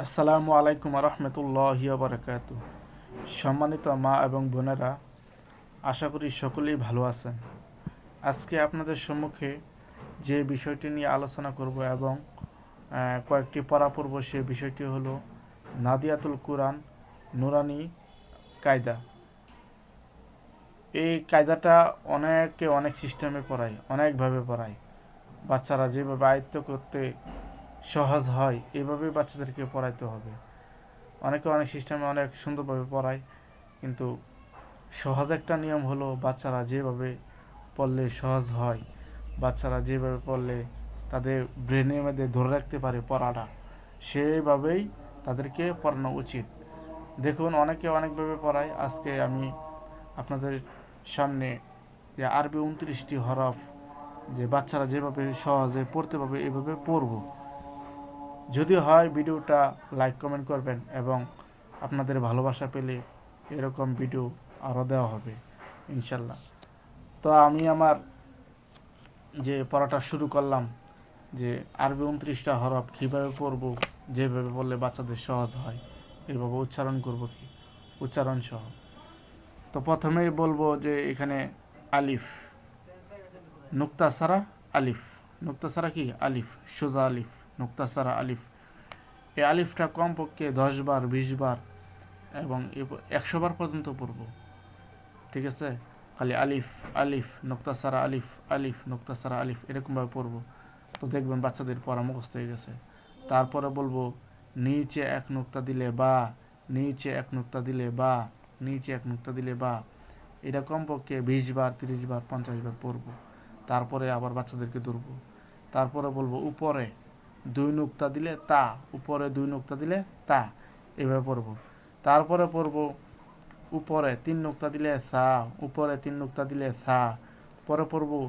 আসসালামু আলাইকুম রহমতুল্লাহ বারকাত সম্মানিত মা এবং বোনেরা, আশা করি সকলেই ভালো আছেন। আজকে আপনাদের সম্মুখে যে বিষয়টি নিয়ে আলোচনা করব এবং কয়েকটি পড়া পড়ব সে বিষয়টি হলো নাদিয়াতুল কুরআন নুরানি কায়দা। এই কায়দাটা অনেকে অনেক সিস্টেমে পড়ায়, অনেকভাবে পড়ায়। বাচ্চারা যেভাবে আয়ত্ত করতে সহজ হয়। এভাবেই বাচ্চাদেরকে পড়াইতে হবে। অনেকে অনেক সিস্টেমে অনেক সুন্দরভাবে পড়ায়, কিন্তু সহজ একটা নিয়ম হলো বাচ্চারা যেভাবে পড়লে সহজ হয়, বাচ্চারা যেভাবে পড়লে তাদের ব্রেনের মধ্যে ধরে রাখতে পারে পড়াটা সেইভাবেই তাদেরকে পড়ানো উচিত। দেখুন, অনেকে অনেকভাবে পড়ায়। আজকে আমি আপনাদের সামনে যে আরবি উনত্রিশটি হরফ, যে বাচ্চারা যেভাবে সহজে পড়তে পারবে, এভাবে পড়ব। যদি হয় ভিডিওটা লাইক কমেন্ট করবেন এবং আপনাদের ভালোবাসা পেলে এরকম ভিডিও আরও দেওয়া হবে, ইনশাল্লাহ। তো আমি আমার যে পড়াটা শুরু করলাম, যে আরবি উনত্রিশটা হরফ কীভাবে পড়ব, যেভাবে বললে বাচ্চাদের সহজ হয়, এভাবে উচ্চারণ করব কি? উচ্চারণ সহ। তো প্রথমেই বলব যে এখানে আলিফ, নুক্তা সারা আলিফ, নুক্তা সারা কি? আলিফ, সোজা আলিফ। নুক্তা সারা আলিফ। এই আলিফটা কমপক্ষে দশ বার, বিশ বার এবং একশো বার পর্যন্ত পড়ব। ঠিক আছে? খালি আলিফ আলিফ, নুক্তা সারা আলিফ আলিফ, নুক্তা সারা আলিফ এরকমভাবে পড়ব। তো দেখবেন বাচ্চাদের মুখস্থ হয়ে গেছে। তারপরে বলব, নিচে এক নুক্তা দিলে বা, নিচে এক নুক্তা দিলে বা, নিচে এক নুক্তা দিলে বা, এটা কমপক্ষে বিশ বার, তিরিশ বার, পঞ্চাশ বার পড়ব। তারপরে আবার বাচ্চাদেরকে ধরবো। তারপরে বলব, উপরে দুই নুক্তা দিলে তা, উপরে দুই নুক্তা দিলে তা, এভাবে পড়ব। তারপরে পড়ব উপরে তিন নুক্তা দিলে সা, উপরে তিন নুক্তা দিলে সা, পরে পড়ব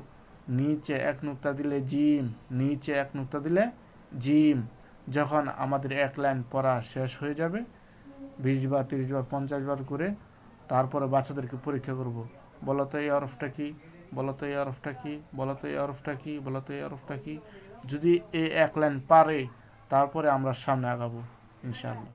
নিচে এক নুক্তা দিলে জিম, নিচে এক নুক্তা দিলে জিম, যখন আমাদের এক লাইন পড়া শেষ হয়ে যাবে, বিশ বার, তিরিশ বার, পঞ্চাশ বার করে তারপরে বাচ্চাদেরকে পরীক্ষা করব। বলতো এই অরফটা কি? বলতো এই অরফটা কি? বলতো এই অরফটা কি? বলতো এই অরফটা কি? যদি এই এক লাইন পারে তারপরে আমরা সামনে আগাবো ইনশাআল্লাহ।